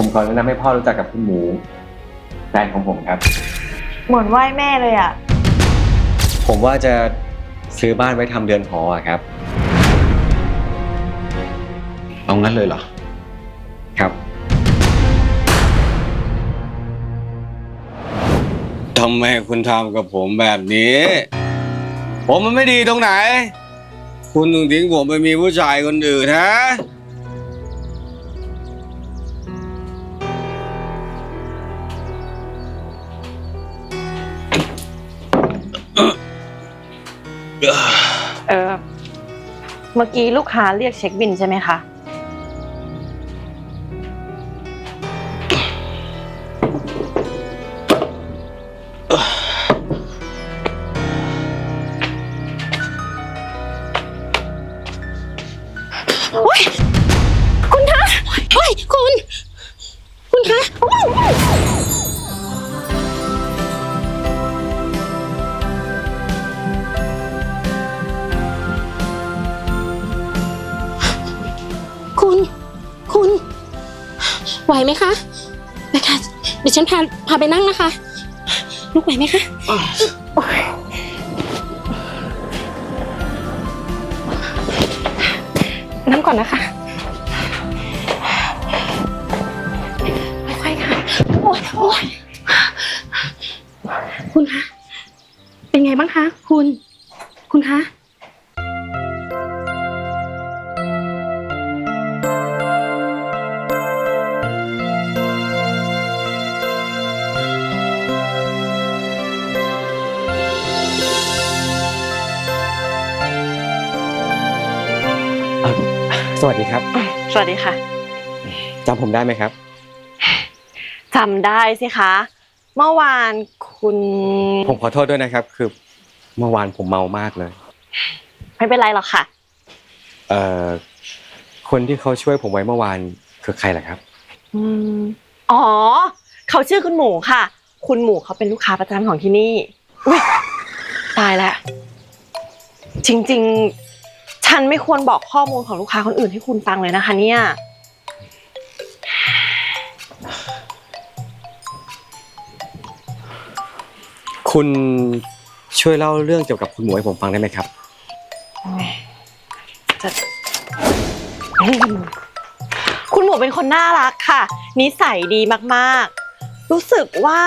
ผมขอแนะนำให้พ่อรู้จักกับคุณหมูแฟนของผมครับ เหมือนไหว้แม่เลยอะ ผมว่าจะซื้อบ้านไว้ทำเรือนหออะครับ เอางั้นเลยเหรอ ครับทำไมคุณทำกับผมแบบนี้ ผมมันไม่ดีตรงไหน คุณถึงทิ้งผมไปมีผู้ชายคนอื่นฮะ เออเมื่อกี้ลูกค้าเรียกเช็คบินใช่ไหมคะ ไหวไหมคะไปค่ะเดี๋ยวฉันพาพาไปนั่งนะคะ ลูกไหวไหมคะน้ำก่อนนะคะค่อยๆค่ะโอ๊ยโอ๊ยคุณคะเป็นไงบ้างคะ คุณ คุณคะ สวัสดีครับสวัสดีค่ะจำผมได้ไหมครับจำได้สิคะ เมื่อวานคุณ ผมขอโทษด้วยนะครับ คือเมื่อวานผมเมามากเลย ไม่เป็นไรหรอกค่ะ เอ่อคนที่เขาช่วยผมไว้เมื่อวานคือใครล่ะครับอืมอ๋อ เขาชื่อคุณหมูค่ะ คุณหมูเขาเป็นลูกค้าประจำของที่นี่อุ้ยตายแล้วจริง ๆ ฉันไม่ควรบอกข้อมูลของลูกค้าคนอื่นให้คุณฟังเลยนะคะ เนี่ย คุณช่วยเล่าเรื่องเกี่ยวกับคุณหมูให้ผมฟังได้ไหมครับ จะอืมคุณหมูเป็นคนน่ารักค่ะ นิสัยดีมากๆ รู้สึกว่า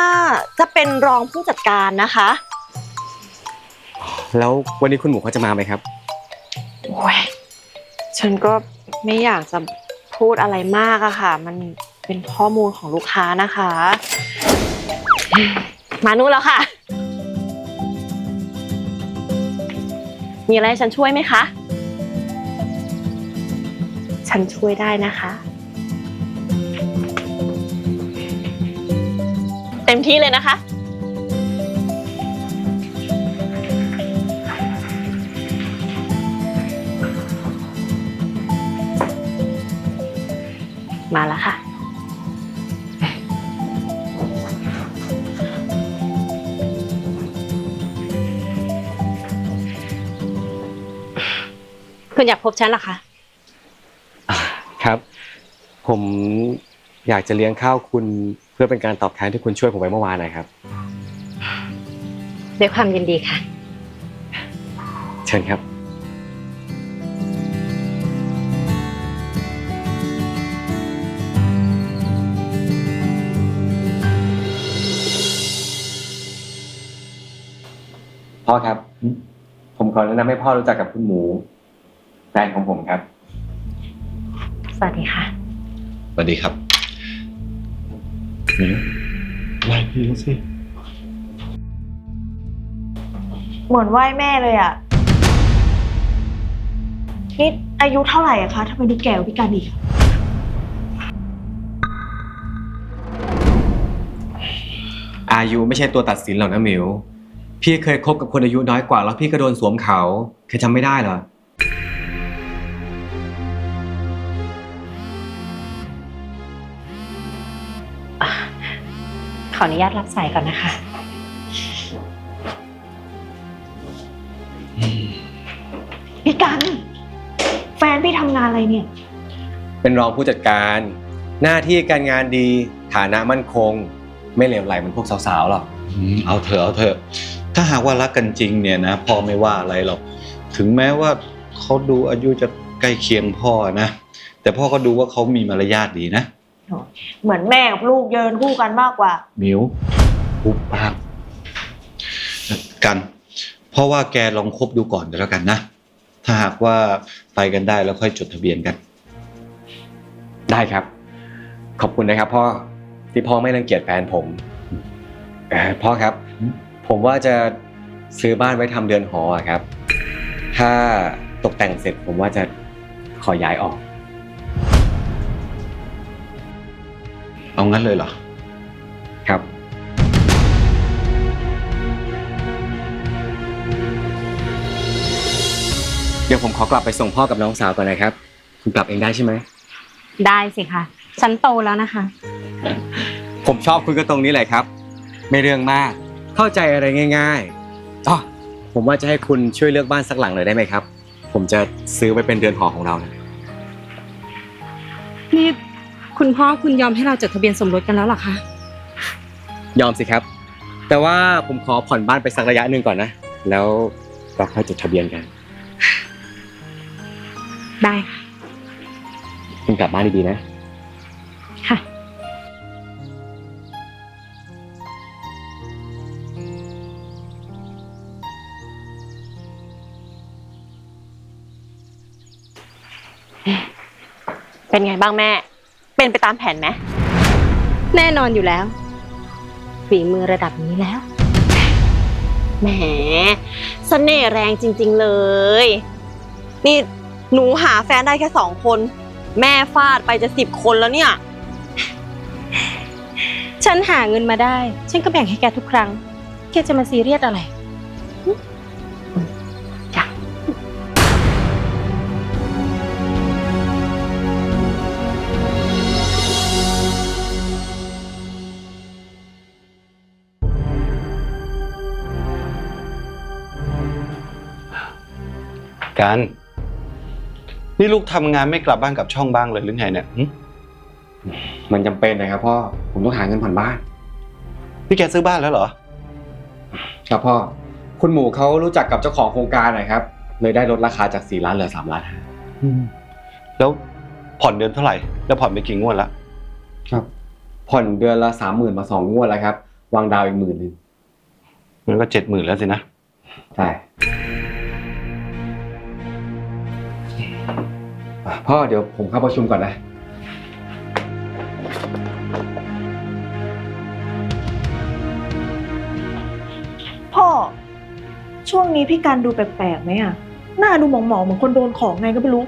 จะเป็นรองผู้จัดการนะคะ แล้ววันนี้คุณหมูเขาจะมาไหมครับ โอ้ยฉันก็ไม่อยากจะพูดอะไรมากอะค่ะ มันเป็นข้อมูลของลูกค้านะคะ มานู่นแล้วค่ะ มีอะไรให้ฉันช่วยไหมคะ ฉันช่วยได้นะคะ เต็มที่เลยนะคะ มาแล้วค่ะ คุณอยากพบฉันเหรอคะ ครับ ผมอยากจะเลี้ยงข้าวคุณเพื่อเป็นการตอบแทนที่คุณช่วยผมไว้เมื่อวานนะครับ ด้วยความยินดีค่ะ เชิญครับ พ่อครับ ผมขอแนะนำให้พ่อรู้จักกับคุณหมูแฟนของผมครับ สวัสดีค่ะ สวัสดีครับไหวพี่เขาสิเหมือนไหว้แม่เลยอะนี่อายุเท่าไหร่อะคะทำไมดูแก่กว่าพี่การอีกอะอายุไม่ใช่ตัวตัดสินหรอกนะหมิว พี่เคยคบกับคนอายุน้อยกว่าแล้วพี่ก็โดนสวมเขาเคยจำไม่ได้เหรอ ขออนุญาตรับสายก่อนนะคะ พี่กัน แฟนพี่ทำงานอะไรเนี่ย เป็นรองผู้จัดการ หน้าที่การงานดีฐานะมั่นคง ไม่เหลวไหลเหมือนพวกสาวๆหรอกอืมเอาเถอะเอาเถอะ ถ้าหากว่ารักกันจริงเนี่ยนะพ่อไม่ว่าอะไรหรอกถึงแม้ว่าเขาดูอายุจะใกล้เคียงพ่อนะแต่พ่อก็ดูว่าเขามีมารยาทดีนะเหมือนแม่กับลูกเดินคู่กันมากกว่ามิวปุ๊บปากกัน เพราะว่าแกลองคบดูก่อนก็แล้วกันนะ ถ้าหากว่าไปกันได้แล้วค่อยจดทะเบียนกัน ได้ครับ ขอบคุณนะครับพ่อที่พ่อไม่รังเกียจแฟนผมเอ่อพ่อครับอืม ผมว่าจะซื้อบ้านไว้ทำเรือนหออะครับ ถ้าตกแต่งเสร็จผมว่าจะขอย้ายออก เอางั้นเลยเหรอ ครับ เดี๋ยวผมขอกลับไปส่งพ่อกับน้องสาวก่อนนะครับ คุณกลับเองได้ใช่ไหม ได้สิคะฉันโตแล้วนะคะ ผมชอบคุณก็ตรงนี้แหละครับ ไม่เรื่องมาก เข้าใจอะไรง่ายๆอ๋อผมว่าจะให้คุณช่วยเลือกบ้านสักหลังหน่อยได้ไหมครับ ผมจะซื้อไว้เป็นเรือนหอของเรานะนี่คุณพ่อคุณยอมให้เราจดทะเบียนสมรสกันแล้วเหรอคะ ยอมสิครับ แต่ว่าผมขอผ่อนบ้านไปสักระยะหนึ่งก่อนนะ แล้วเราค่อยจดทะเบียนกัน ได้ค่ะ คุณกลับบ้านดีๆนะค่ะ เป็นไงบ้างแม่ เป็นไปตามแผนไหมแน่นอนอยู่แล้ว ฝีมือระดับนี้แล้ว แหมเสน่ห์แรงจริง ๆเลย นี่หนูหาแฟนได้แค่สองคน แม่ฟาดไปจะสิบคนแล้วเนี่ย ฉันหาเงินมาได้ ฉันก็แบ่งให้แกทุกครั้ง แกจะมาซีเรียสอะไร กัน นี่ลูกทำงานไม่กลับบ้านกับช่องบ้างเลยหรือไงเนี่ยหึมันจำเป็นนะครับพ่อ ผมต้องหาเงินผ่อนบ้าน นี่แกซื้อบ้านแล้วเหรอ ครับพ่อ คุณหมูเขารู้จักกับเจ้าของโครงการนะครับ เลยได้ลดราคาจาก4ล้านเหลือ3ล้านห้าแล้วผ่อนเดือนเท่าไหร่ แล้วผ่อนไปกี่งวดละ ครับ ผ่อนเดือนละสามหมื่นมาสองงวดแล้วครับ วางดาวอีกหมื่นหนึ่งมันก็เจ็ดหมื่นแล้วสินะ ใช่ พ่อเดี๋ยวผมเข้าประชุมก่อนนะ พ่อ ช่วงนี้พี่การดูแปลกๆไหมอะหน้าดูหมองๆเหมือนคนโดนของไงก็ไม่รู้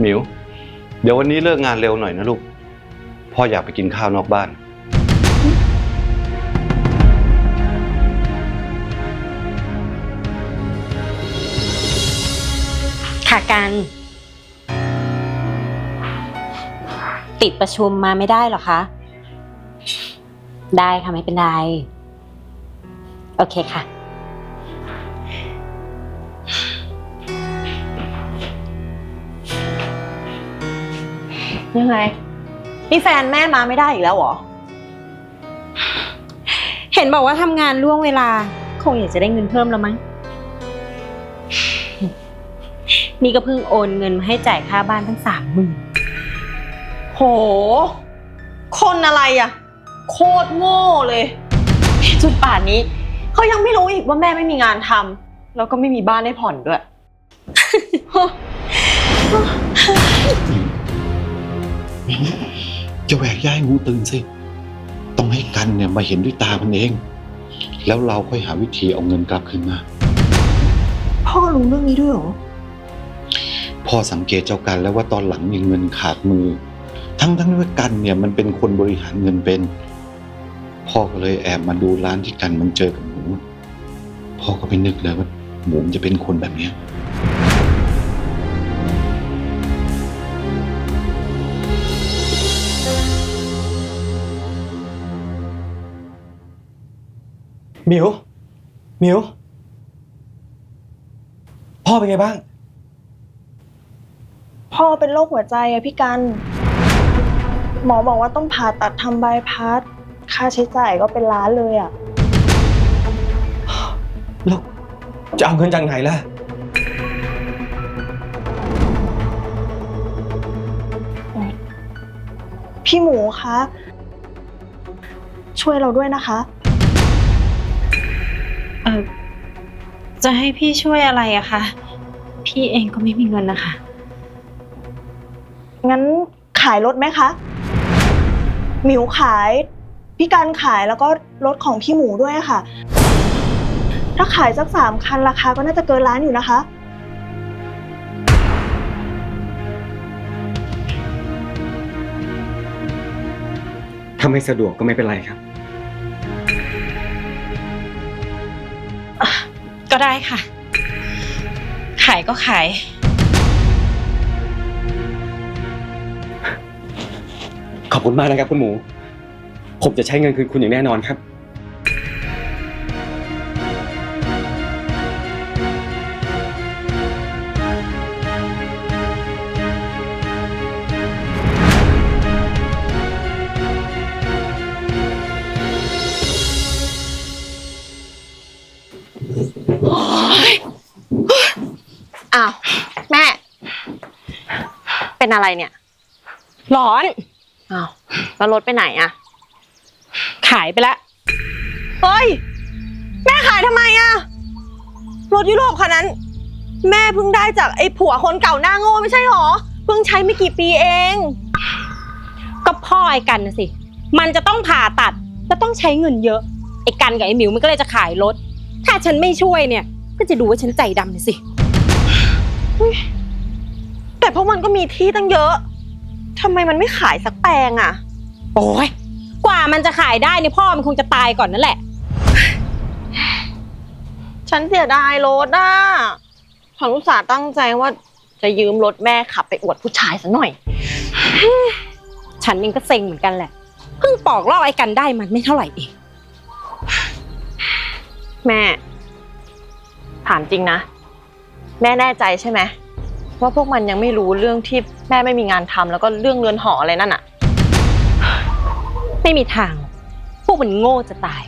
หมิว เดี๋ยววันนี้เลิกงานเร็วหน่อยนะลูก พ่ออยากไปกินข้าวนอกบ้าน ค่ะกัน ติดประชุมมาไม่ได้หรอคะ ได้ค่ะไม่เป็นไร โอเคค่ะ ยังไง นี่แฟนแม่มาไม่ได้อีกแล้วเหรอ เห็นบอกว่าทำงานล่วงเวลา คงอยากจะได้เงินเพิ่มแล้วมั้ง นี่ก็เพิ่งโอนเงินมาให้จ่ายค่าบ้านทั้งสามหมื่น โห คนอะไรอะโคตรโง่เลยจุดป่านนี้เขายังไม่รู้อีกว่าแม่ไม่มีงานทำแล้วก็ไม่มีบ้านให้ผ่อนด้วยจะแหวกย่ายงูตื่นสิ ต้องให้กันเนี่ยมาเห็นด้วยตามันเอง แล้วเราค่อยหาวิธีเอาเงินกลับคืนมา พ่อรู้เรื่องนี้ด้วยเหรอ พ่อสังเกตเจ้ากันแล้วว่าตอนหลังมีเงินขาดมือ ทั้งทั้งที่ว่ากันเนี่ยมันเป็นคนบริหารเงินเป็น พ่อก็เลยแอบมาดูร้านที่กันมันเจอกับหมูพ่อก็ไม่นึกเลยว่าหมูมันจะเป็นคนแบบเนี้ยหมิวหมิว พ่อเป็นไงบ้าง พ่อเป็นโรคหัวใจอะพี่กัน หมอบอกว่าต้องผ่าตัดทำบายพาสค่าใช้จ่ายก็เป็นล้านเลยอะแล้วจะเอาเงินจากไหนล่ะ พี่หมูคะ ช่วยเราด้วยนะคะ เออจะให้พี่ช่วยอะไรอะคะ พี่เองก็ไม่มีเงินนะคะ งั้นขายรถไหมคะ หมิวขาย พี่การขายแล้วก็รถของพี่หมูด้วยค่ะ ถ้าขายสักสามคันราคาก็น่าจะเกินล้านอยู่นะคะ ถ้าไม่สะดวกก็ไม่เป็นไรครับ ก็ได้ค่ะ ขายก็ขาย อบคุณมากนะครับคุณหมู ผมจะใช้เงินคืนคุณอย่างแน่นอนครับ อ้าว แม่ เป็นอะไรเนี่ย ร้อน อ้าวแล้วรถไปไหนอะขายไปละเฮ้ย แม่ขายทำไมอะรถยุโรปคันนั้น แม่เพิ่งได้จากไอ้ผัวคนเก่าหน้าโง่ไม่ใช่หรอ เพิ่งใช้ไม่กี่ปีเอง ก็พ่อไอ้กันนะสิ มันจะต้องผ่าตัดก็ต้องใช้เงินเยอะ ไอ้กันกับไอ้หมิวมันก็เลยจะขายรถ ถ้าฉันไม่ช่วยเนี่ย ก็จะดูว่าฉันใจดำนะสิ แต่พวกมันก็มีที่ตั้งเยอะ ทำไมมันไม่ขายสักแปลงอะโอ้ยกว่ามันจะขายได้เนี่ยพ่อมันคงจะตายก่อนนั่นแหละ ฉันเสียดายรถอะฉันอุตส่าห์ตั้งใจว่าจะยืมรถแม่ขับไปอวดผู้ชายซะหน่อย ฉันเองก็เซ็งเหมือนกันแหละ เพิ่งปอกลอกไอ้กันได้มันไม่เท่าไหร่เอง แม่ ถามจริงนะ แม่แน่ใจใช่ไหม ว่าพวกมันยังไม่รู้เรื่องที่แม่ไม่มีงานทำแล้วก็เรื่องเรือนหออะไรนั่นอะไม่มีทาง พวกมันโง่จะตาย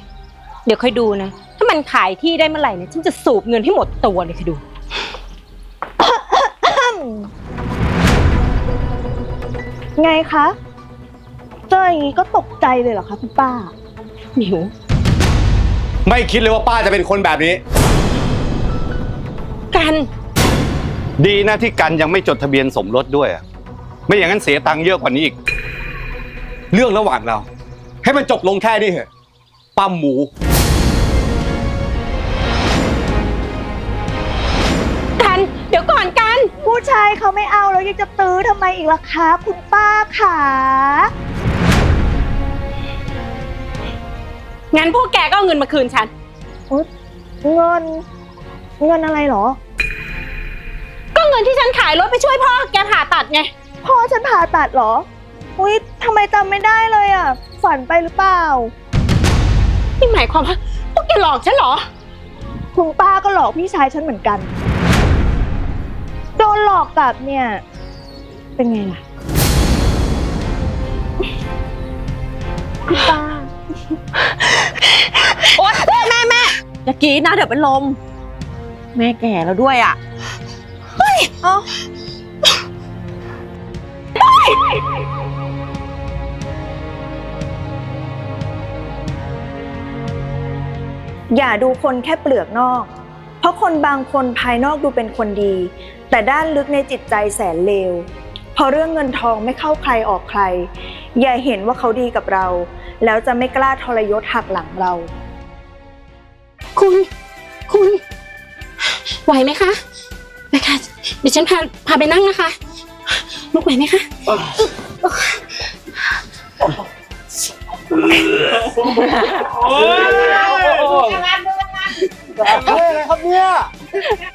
เดี๋ยวค่อยดูนะ ถ้ามันขายที่ได้เมื่อไหร่เนี่ยฉันจะสูบเงินให้หมดตัวเลยค่อยดู ไงคะ เจออย่างนี้ก็ตกใจเลยเหรอคะคุณป้า หมิว ไม่คิดเลยว่าป้าจะเป็นคนแบบนี้ กัน ดีนะที่กันยังไม่จดทะเบียนสมรสด้วยอะไม่อย่างนั้นเสียตังค์เยอะกว่านี้อีก เรื่องระหว่างเรา ให้มันจบลงแค่นี้เถอะป้าหมู กัน เดี๋ยวก่อนกัน ผู้ชายเขาไม่เอาแล้วยังจะตื้อทำไมอีกล่ะคะคุณป้าขางั้นพวกแกก็เอาเงินมาคืนฉัน เงิน เงินอะไรเหรอก็เงิ นที่ฉันขายรถไปช่วยพ่อแกผ่าตัดไง พ่อฉันผ่าตัดเหรอ อุ้ยทำไมจำไม่ได้เลยอะ ฝันไปหรือเปล่า นี่หมายความว่าพวกแกหลอกฉันเหรอ คุณป้าก็หลอกพี่ชายฉันเหมือนกัน โดนหลอกกลับเนี่ย เป็นไงล่ะ คุณป้า โอ๊ยแม่แม่แม่อย่ากรีดนะเดี๋ยวเป็นลม แม่แก่แล้วด้วยอะ เอ้าอย่าดูคนแค่เปลือกนอก เพราะคนบางคนภายนอกดูเป็นคนดี แต่ด้านลึกในจิตใจแสนเลว พอเรื่องเงินทองไม่เข้าใครออกใคร อย่าเห็นว่าเขาดีกับเรา แล้วจะไม่กล้าทรยศหักหลังเรา คุณ คุณ ไหวไหมคะ ไปค่ะ เดี๋ยวฉันพาพาไปนั่งนะคะลูกไหวไหมคะเฮ้ยอะไรครับเนี่ย